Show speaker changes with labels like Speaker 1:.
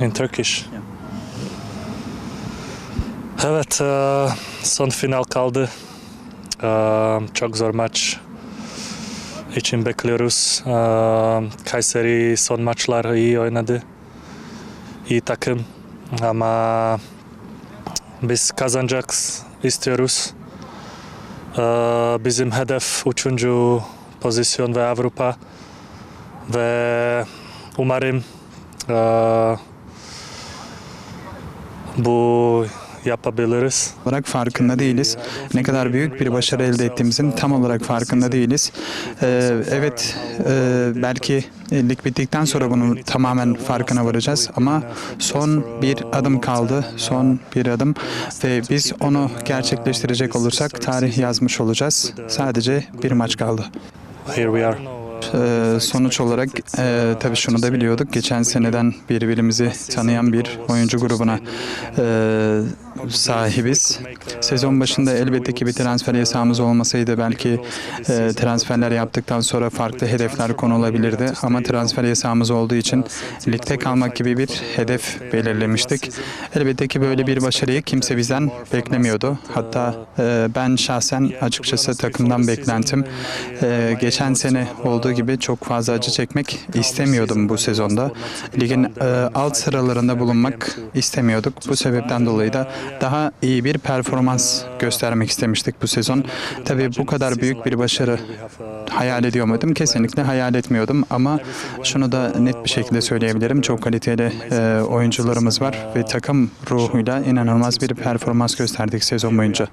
Speaker 1: in Turkish. Evet, e, son final kaldı. E, çok zor maç için bekliyoruz. E, Kayseri son maçlar iyi oynadı. İyi takım ama biz kazanacak istiyoruz. E, bizim hedef üçüncü pozisyon ve Avrupa ve umarım e, bu yapabiliriz.
Speaker 2: olarak farkında değiliz. Ne kadar büyük bir başarı elde ettiğimizin tam olarak farkında değiliz. Ee, evet e, belki lig bittikten sonra bunun tamamen farkına varacağız ama son bir adım kaldı. Son bir adım ve biz onu gerçekleştirecek olursak tarih yazmış olacağız. Sadece bir maç kaldı.
Speaker 1: Here we are.
Speaker 2: Ee, sonuç olarak e, tabii şunu da biliyorduk. Geçen seneden birbirimizi tanıyan bir oyuncu grubuna e, sahibiz. Sezon başında elbette ki bir transfer yasağımız olmasaydı belki e, transferler yaptıktan sonra farklı hedefler konulabilirdi. Ama transfer yasağımız olduğu için ligde kalmak gibi bir hedef belirlemiştik. Elbette ki böyle bir başarıyı kimse bizden beklemiyordu. Hatta e, ben şahsen açıkçası takımdan beklentim e, geçen sene olduğu gibi çok fazla acı çekmek istemiyordum bu sezonda. Ligin e, alt sıralarında bulunmak istemiyorduk. Bu sebepten dolayı da daha iyi bir performans göstermek istemiştik bu sezon. Tabii bu kadar büyük bir başarı hayal ediyor muydum? Kesinlikle hayal etmiyordum ama şunu da net bir şekilde söyleyebilirim. Çok kaliteli e, oyuncularımız var ve takım ruhuyla inanılmaz bir performans gösterdik sezon boyunca.